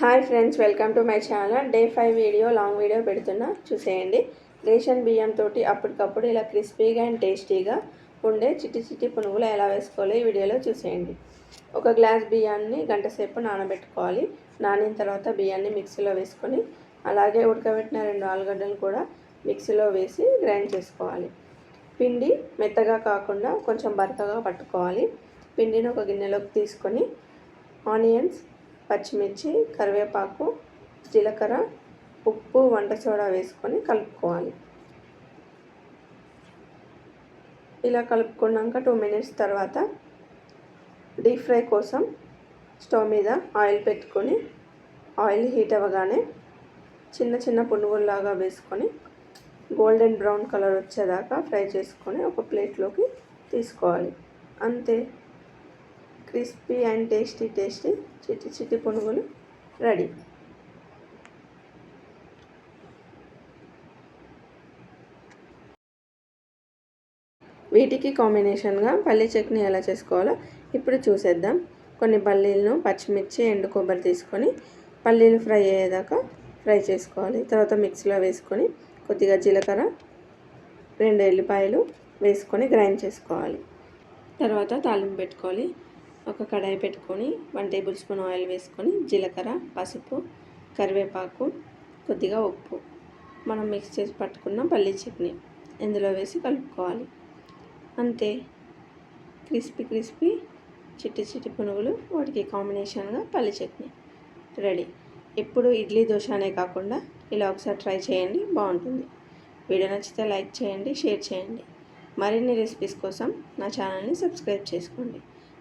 Hi friends welcome to my channel. Day five video long video పెడుతున్నా. చూసేయండి. Ration బియ్యంతో అప్పటికప్పుడు ఇలా క్రిస్పీగా అండ్ టేస్టీగా ఉండే చిట్టి చిట్టి పునుగులు ఎలా వేసుకోవాలో ఈ వీడియోలో చూసేయండి. ఒక గ్లాస్ బియ్యాన్ని గంట సేపు నానబెట్టుకోవాలి. నానిన తర్వాత బియ్యాన్ని మిక్సీలో వేసుకొని అలాగే ఉడకబెట్టిన రెండు ఆలుగడ్డలు కూడా మిక్సీలో వేసి గ్రైండ్ చేసుకోవాలి. పిండి మెత్తగా కాకుండా కొంచెం బరకగా పట్టుకోవాలి. పిండిని ఒక గిన్నెలోకి తీసుకొని ఆనియన్స్ పచ్చిమిర్చి కరివేపాకు జీలకర్ర ఉప్పు వంట సోడా వేసుకొని కలుపుకోవాలి. ఇలా కలుపుకున్నాక టూ మినిట్స్ తర్వాత డీప్ ఫ్రై కోసం స్టవ్ మీద ఆయిల్ పెట్టుకొని ఆయిల్ హీట్ అవ్వగానే చిన్న చిన్న పునుగుల్లాగా వేసుకొని గోల్డెన్ బ్రౌన్ కలర్ వచ్చేదాకా ఫ్రై చేసుకొని ఒక ప్లేట్లోకి తీసుకోవాలి. అంతే. క్రిస్పీ అండ్ టేస్టీ టేస్టీ చిట్టి చిట్టి పునుగులు రెడీ. వీటికి కాంబినేషన్గా పల్లీ చట్నీ ఎలా చేసుకోవాలో ఇప్పుడు చూసేద్దాం. కొన్ని పల్లీలను పచ్చిమిర్చి ఎండు కొబ్బరి తీసుకొని పల్లీలు ఫ్రై అయ్యేదాకా ఫ్రై చేసుకోవాలి. తర్వాత మిక్సీలో వేసుకొని కొద్దిగా జీలకర్ర రెండు ఎల్లిపాయలు వేసుకొని గ్రైండ్ చేసుకోవాలి. తర్వాత తాలింపు పెట్టుకోవాలి. ఒక కడాయి పెట్టుకొని వన్ టేబుల్ స్పూన్ ఆయిల్ వేసుకొని జీలకర్ర పసుపు కరివేపాకు కొద్దిగా ఉప్పు. మనం మిక్స్ చేసి పట్టుకున్న పల్లీ చట్నీ ఇందులో వేసి కలుపుకోవాలి. అంతే. క్రిస్పీ క్రిస్పీ చిట్టి చిట్టి పునుగులు వాటికి కాంబినేషన్గా పల్లి చట్నీ. రెడీ. ఎప్పుడు ఇడ్లీ దోశ అనే కాకుండా ఇలా ఒకసారి ట్రై చేయండి బాగుంటుంది. వీడియో నచ్చితే లైక్ చేయండి షేర్ చేయండి. మరిన్ని రెసిపీస్ కోసం నా ఛానల్ని సబ్స్క్రైబ్ చేసుకోండి.